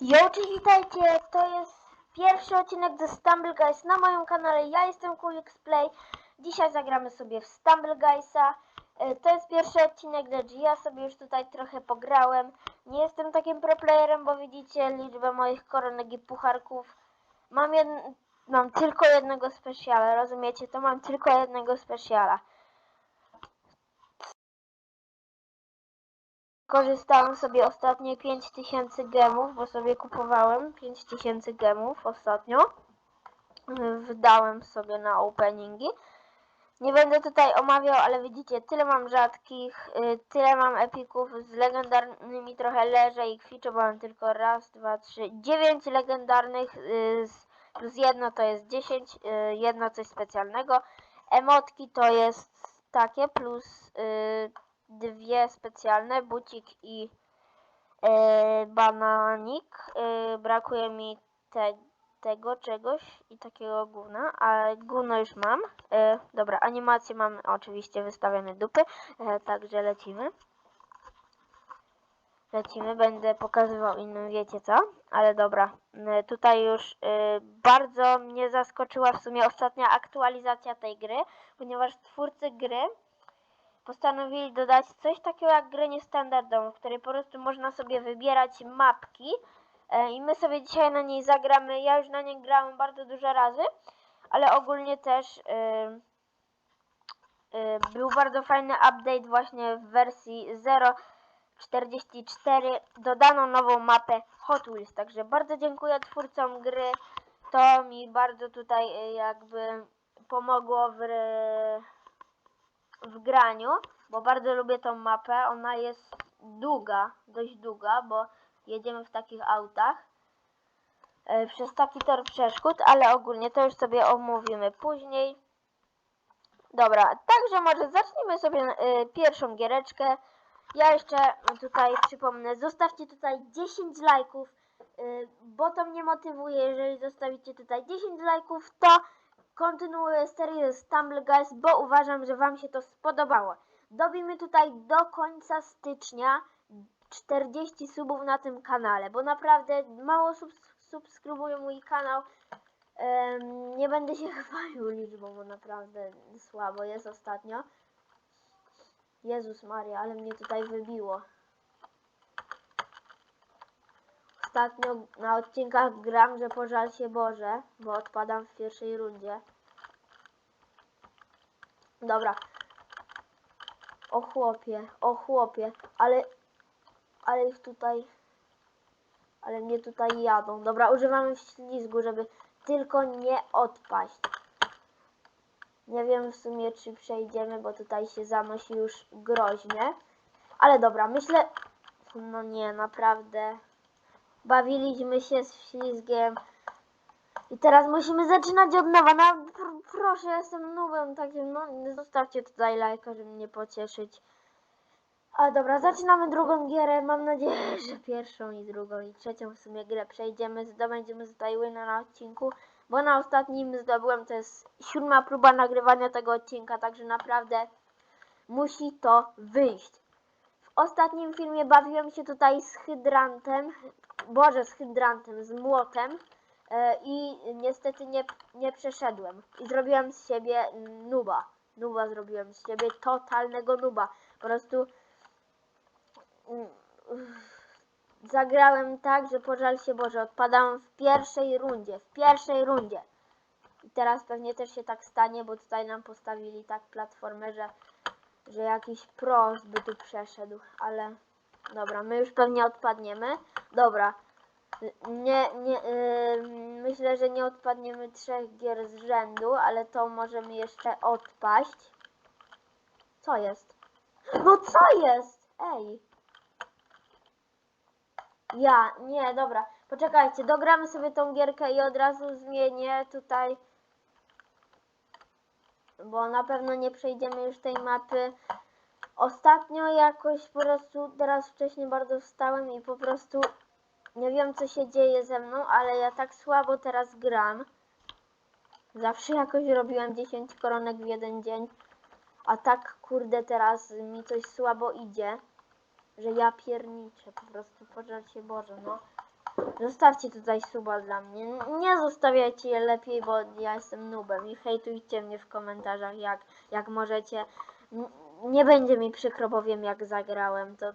Yo, cześć, witajcie! To jest pierwszy odcinek ze Stumble Guys na moim kanale. Ja jestem QX Play. Dzisiaj zagramy sobie w Stumble Guysa. E, To jest pierwszy odcinek, lecz ja sobie już tutaj trochę pograłem. Nie jestem takim pro playerem, bo widzicie liczbę moich koronek i pucharków. Mam, jed... mam tylko jednego specjala, rozumiecie? To mam tylko jednego specjala. Korzystałem sobie ostatnio 5000 gemów, bo sobie kupowałem 5000 gemów ostatnio. Wydałem sobie na openingi. Nie będę tutaj omawiał, ale widzicie, tyle mam rzadkich, yy, tyle mam epików z legendarnymi trochę leżę i kwiczę, bo mam tylko raz, dwa, trzy, dziewięć legendarnych z- plus jedno to jest 10, yy, jedno coś specjalnego. Emotki to jest takie plus dwie specjalne, bucik i e, bananik. E, brakuje mi te, tego czegoś i takiego gówna, ale gówno już mam. E, dobra, animacje mam oczywiście wystawione dupy, e, także lecimy. Lecimy, będę pokazywał innym, wiecie co? Ale dobra, tutaj już e, bardzo mnie zaskoczyła w sumie ostatnia aktualizacja tej gry, ponieważ twórcy gry postanowili dodać coś takiego jak grę niestandardową, w której po prostu można sobie wybierać mapki e, i my sobie dzisiaj na niej zagramy. Ja już na niej grałem bardzo dużo razy, ale ogólnie też e, e, był bardzo fajny update właśnie w wersji 0.44 dodano nową mapę Hot Wheels, także bardzo dziękuję twórcom gry. To mi bardzo tutaj jakby pomogło w w graniu, bo bardzo lubię tą mapę. Ona jest długa, dość długa, bo jedziemy w takich autach e, przez taki tor przeszkód, ale ogólnie to już sobie omówimy później. Dobra, także może zacznijmy sobie e, pierwszą giereczkę. Ja jeszcze tutaj przypomnę, zostawcie tutaj 10 lajków, e, bo to mnie motywuje, jeżeli zostawicie tutaj 10 lajków, to kontynuuję serię z Guys, bo uważam, że Wam się to spodobało. Dobijmy tutaj do końca stycznia 40 subów na tym kanale, bo naprawdę mało sub subskrybują mój kanał. Em, nie będę się chwalił liczbą, bo naprawdę słabo jest ostatnio. Jezus Maria, ale mnie tutaj wybiło. Ostatnio na odcinkach gram, że pożal się Boże, bo odpadam w pierwszej rundzie. Dobra. O chłopie, o chłopie, ale, ale ich tutaj, ale mnie tutaj jadą. Dobra, używamy ślizgu, żeby tylko nie odpaść. Nie wiem w sumie, czy przejdziemy, bo tutaj się zanosi już groźnie. Ale dobra, myślę, no nie, naprawdę. Bawiliśmy się z ślizgiem. I teraz musimy zaczynać od nowa. No, pr proszę, jestem nubem, także no, zostawcie tutaj lajka, żeby mnie pocieszyć. A dobra, zaczynamy drugą gierę. Mam nadzieję, że pierwszą i drugą i trzecią w sumie grę przejdziemy. Zdobędziemy tutaj wina na odcinku, bo na ostatnim zdobyłem, to jest siódma próba nagrywania tego odcinka, także naprawdę musi to wyjść. W ostatnim filmie bawiłem się tutaj z hydrantem, boże z hydrantem, z młotem e, i niestety nie, nie przeszedłem. I zrobiłem z siebie nuba. Nuba zrobiłem z siebie, totalnego nuba. Po prostu mm, zagrałem tak, że pożal się Boże, odpadałem w pierwszej rundzie, w pierwszej rundzie. I teraz pewnie też się tak stanie, bo tutaj nam postawili tak platformę, że, że jakiś pros by tu przeszedł, ale dobra, my już pewnie odpadniemy. Dobra, nie, nie, yy, myślę, że nie odpadniemy trzech gier z rzędu, ale to możemy jeszcze odpaść. Co jest? No co jest? Ej. Ja, nie, dobra. Poczekajcie, dogramy sobie tą gierkę i od razu zmienię tutaj. Bo na pewno nie przejdziemy już tej mapy. Ostatnio jakoś po prostu, teraz wcześniej bardzo wstałem i po prostu nie wiem co się dzieje ze mną, ale ja tak słabo teraz gram. Zawsze jakoś robiłem 10 koronek w jeden dzień. A tak kurde teraz mi coś słabo idzie. Że ja pierniczę, po prostu pożal się Boże, no. Zostawcie tutaj suba dla mnie. Nie zostawiajcie je lepiej, bo ja jestem nubem i hejtujcie mnie w komentarzach jak, jak możecie. Nie będzie mi przykro, bo wiem jak zagrałem. To,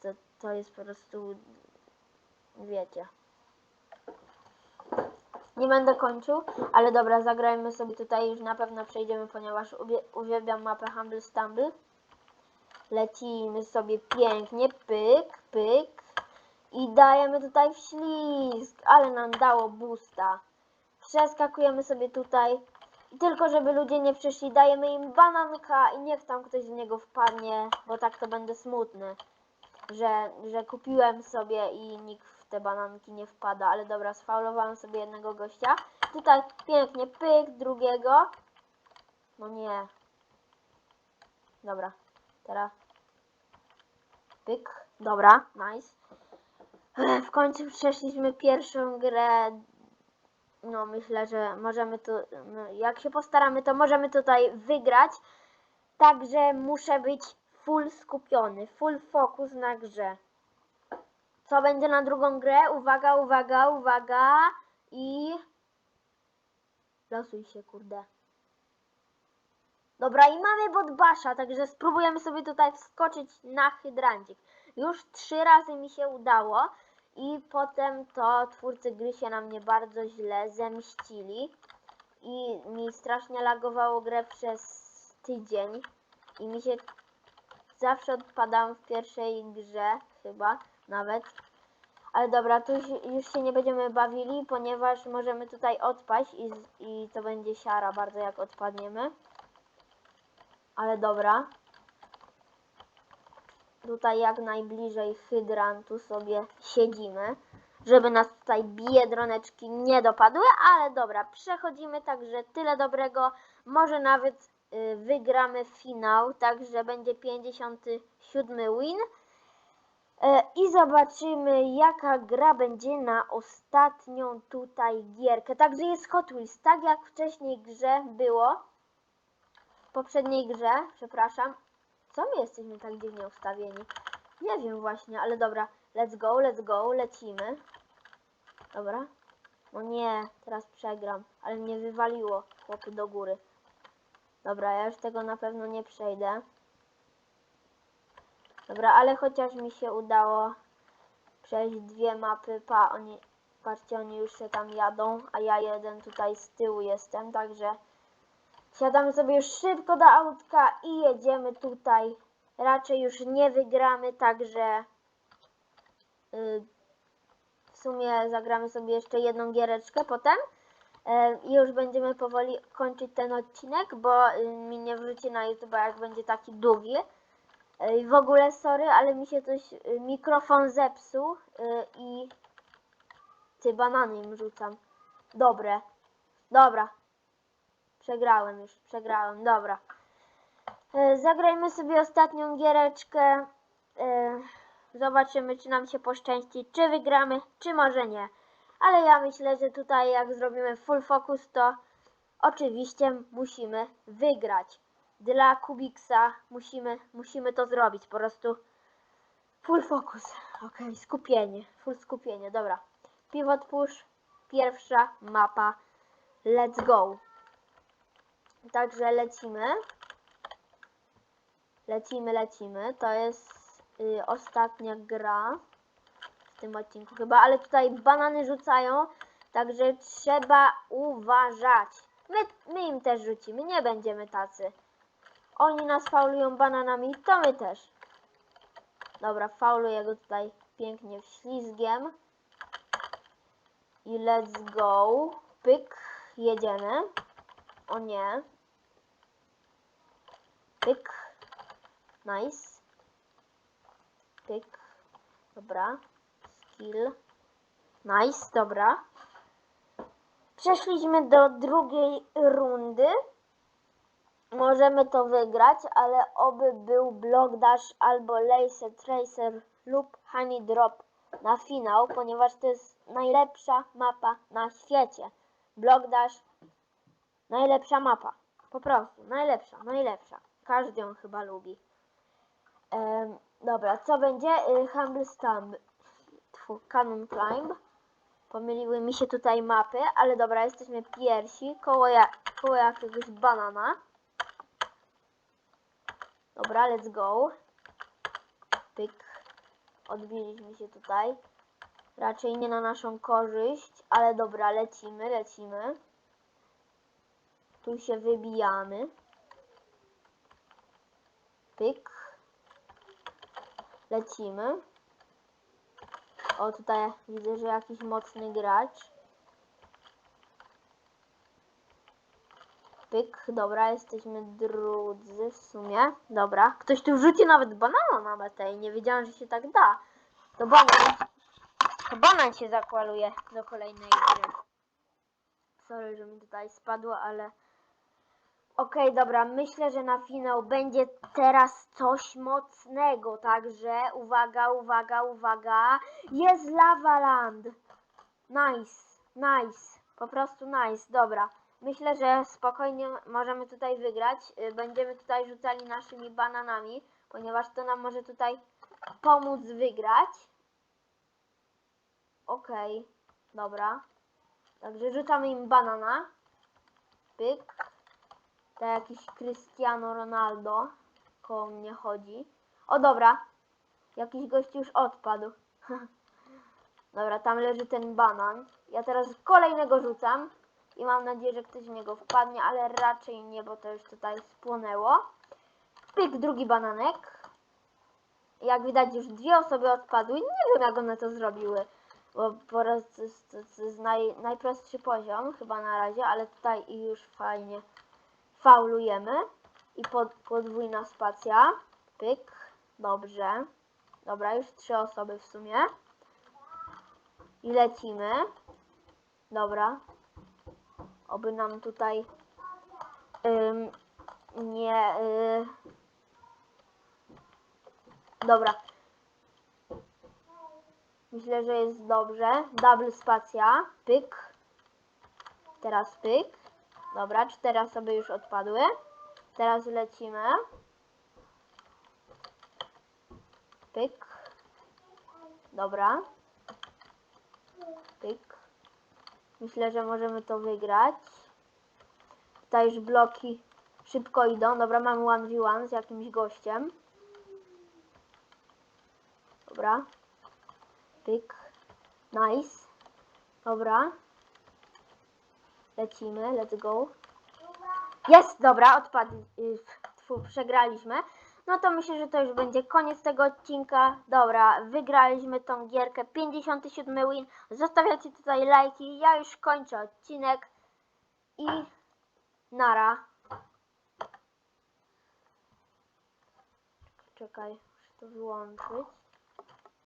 to, to jest po prostu... Wiecie. Nie będę kończył, ale dobra, zagrajmy sobie tutaj, już na pewno przejdziemy, ponieważ uwielbiam mapę Humble Stumble. Lecimy sobie pięknie, pyk, pyk. I dajemy tutaj w ślizg, ale nam dało boosta. Przeskakujemy sobie tutaj. Tylko żeby ludzie nie przyszli, dajemy im bananka i niech tam ktoś z niego wpadnie, bo tak to będę smutny. Że, że kupiłem sobie i nikt w te bananki nie wpada, ale dobra, sfaulowałem sobie jednego gościa. Tutaj pięknie, pyk, drugiego. No nie. Dobra, teraz pyk, dobra, nice. W końcu przeszliśmy pierwszą grę. No myślę, że możemy tu, no, jak się postaramy, to możemy tutaj wygrać. Także muszę być full skupiony, full focus na grze. Co będzie na drugą grę? Uwaga, uwaga, uwaga. I... Losuj się, kurde. Dobra, i mamy bodbasza, także spróbujemy sobie tutaj wskoczyć na hydrancik. Już trzy razy mi się udało i potem to twórcy gry się na mnie bardzo źle zemścili i mi strasznie lagowało grę przez tydzień i mi się zawsze odpadam w pierwszej grze chyba nawet. Ale dobra, tu już- się nie będziemy bawili, ponieważ możemy tutaj odpaść i, i to będzie siara bardzo jak odpadniemy. Ale dobra. Tutaj jak najbliżej hydrantu sobie siedzimy, żeby nas tutaj biedroneczki nie dopadły, ale dobra, przechodzimy, także tyle dobrego. Może nawet y, wygramy finał, także będzie 57 win. E, I zobaczymy, jaka gra będzie na ostatnią tutaj gierkę. Także jest Hot Wheels, tak jak wcześniej grze było. W poprzedniej grze, przepraszam. Co my jesteśmy tak dziwnie ustawieni? Nie wiem właśnie, ale dobra. Let's go, let's go, lecimy. Dobra. No nie, teraz przegram, ale mnie wywaliło chłopy do góry. Dobra, ja już tego na pewno nie przejdę. Dobra, ale chociaż mi się udało przejść dwie mapy, pa, oni, patrzcie, oni już się tam jadą, a ja jeden tutaj z tyłu jestem, także siadamy sobie już szybko do autka i jedziemy tutaj. Raczej już nie wygramy, także y, w sumie zagramy sobie jeszcze jedną giereczkę potem. I już będziemy powoli kończyć ten odcinek, bo y, mi nie wrzuci na YouTube, jak będzie taki długi. W ogóle sorry, ale mi się coś, y, mikrofon zepsuł y, i ty banany im rzucam. Dobre. Dobra. Przegrałem już, przegrałem, dobra. E, Zagrajmy sobie ostatnią giereczkę. E, Zobaczymy, czy nam się poszczęści, czy wygramy, czy może nie. Ale ja myślę, że tutaj jak zrobimy full focus, to oczywiście musimy wygrać dla Kubiksa musimy, musimy to zrobić. Po prostu full focus. Ok, skupienie. Full skupienie. Dobra. Pivot push. Pierwsza mapa. Let's go. Także lecimy. Lecimy, lecimy. To jest y, ostatnia gra w tym odcinku chyba, ale tutaj banany rzucają, także trzeba uważać. My, my im też rzucimy, nie będziemy tacy. Oni nas faulują bananami, to my też. Dobra, fauluję go tutaj pięknie ślizgiem. I let's go. Pyk, jedziemy. O nie. Pyk. Nice. Pyk. Dobra. Skill. Nice, dobra. Przeszliśmy do drugiej rundy. Możemy to wygrać, ale oby był Block Dash albo Laser Tracer lub Honey Drop na finał, ponieważ to jest najlepsza mapa na świecie. Block Dash, najlepsza mapa. Po prostu, najlepsza, najlepsza. Każdy ją chyba lubi. Em, dobra, co będzie? Y, Humble fu, Cannon Climb. Pomyliły mi się tutaj mapy, ale dobra, jesteśmy pierwsi, koło, ja, koło jakiegoś banana. Dobra, let's go. Pyk. Odbiliśmy się tutaj. Raczej nie na naszą korzyść, ale dobra, lecimy, lecimy. Tu się wybijamy. Pyk. Lecimy. O, tutaj widzę, że jakiś mocny gracz. Pyk, dobra, jesteśmy drudzy w sumie. Dobra, ktoś tu wrzuci nawet banana na metę i nie wiedziałem, że się tak da. To banan, to banan się zakwaluje do kolejnej gry. Sorry, że mi tutaj spadło, ale... Okej, dobra, myślę, że na finał będzie teraz coś mocnego, także uwaga, uwaga, uwaga. Jest Lavaland. Nice, nice, po prostu nice, dobra. Myślę, że spokojnie możemy tutaj wygrać. Y, Będziemy tutaj rzucali naszymi bananami, ponieważ to nam może tutaj pomóc wygrać. Okej, dobra. Także rzucamy im banana. Pyk. Tak jakiś Cristiano Ronaldo koło mnie chodzi. O dobra, jakiś gość już odpadł. dobra, tam leży ten banan. Ja teraz kolejnego rzucam i mam nadzieję, że ktoś w niego wpadnie, ale raczej nie, bo to już tutaj spłonęło. Pyk, drugi bananek. Jak widać już dwie osoby odpadły. Nie wiem jak one to zrobiły, bo po raz to jest, naj, najprostszy poziom chyba na razie, ale tutaj już fajnie faulujemy i pod, podwójna spacja. Pyk. Dobrze. Dobra, już trzy osoby w sumie. I lecimy. Dobra. Oby nam tutaj ym, nie... Y... Dobra. Myślę, że jest dobrze. Double spacja. Pyk. Teraz pyk. Dobra, cztery osoby już odpadły. Teraz lecimy. Pyk. Dobra. Pyk. Myślę, że możemy to wygrać. Tutaj już bloki szybko idą. Dobra, mamy 1v1 z jakimś gościem. Dobra. Pyk. Nice. Dobra. Lecimy, let's go. Jest, dobra, odpadł. y, przegraliśmy. No to myślę, że to już będzie koniec tego odcinka. Dobra, wygraliśmy tą gierkę. 57 win. Zostawiacie tutaj lajki. Ja już kończę odcinek. I nara. Czekaj, muszę to wyłączyć.